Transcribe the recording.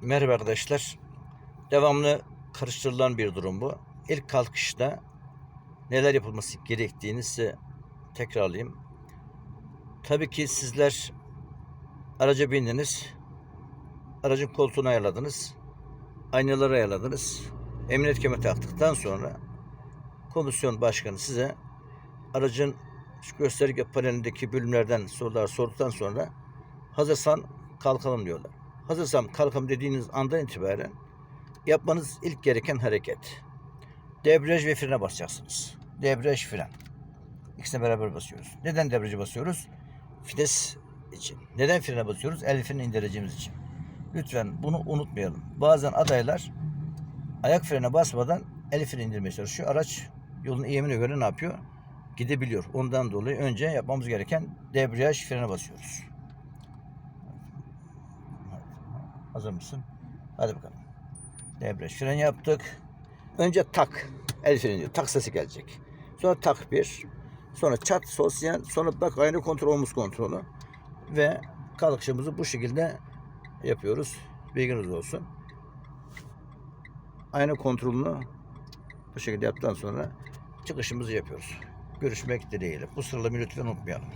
Merhaba arkadaşlar. Devamlı karıştırılan bir durum bu. İlk kalkışta neler yapılması gerektiğini size tekrarlayayım. Tabii ki sizler araca bindiniz. Aracın koltuğunu ayarladınız. Aynaları ayarladınız. Emniyet kemeri taktıktan sonra komisyon başkanı size aracın gösterge panelindeki bölümlerden sorular sorduktan sonra hazırsan kalkalım diyorlar. Hazırsam kalkalım dediğiniz andan itibaren yapmanız ilk gereken hareket. Debriyaj ve frene basacaksınız. Debriyaj fren. İkisini beraber basıyoruz. Neden debriyajı basıyoruz? Vites için. Neden frene basıyoruz? El freni indireceğimiz için. Lütfen bunu unutmayalım. Bazen adaylar ayak frene basmadan el freni indirmeye çalışıyor. Araç yolun eğimine göre ne yapıyor? Gidebiliyor. Ondan dolayı önce yapmamız gereken debriyaj frene basıyoruz. Hazır mısın? Hadi bakalım. Debriyaj fren yaptık. Önce tak. El freni diyor. Tak sesi gelecek. Sonra tak bir. Sonra çat sosyal. Sonra bak aynı kontrol omuz kontrolü. Ve kalkışımızı bu şekilde yapıyoruz. Bilginiz olsun. Aynı kontrolünü bu şekilde yaptıktan sonra çıkışımızı yapıyoruz. Görüşmek dileğiyle. Bu sıralamayı lütfen unutmayalım.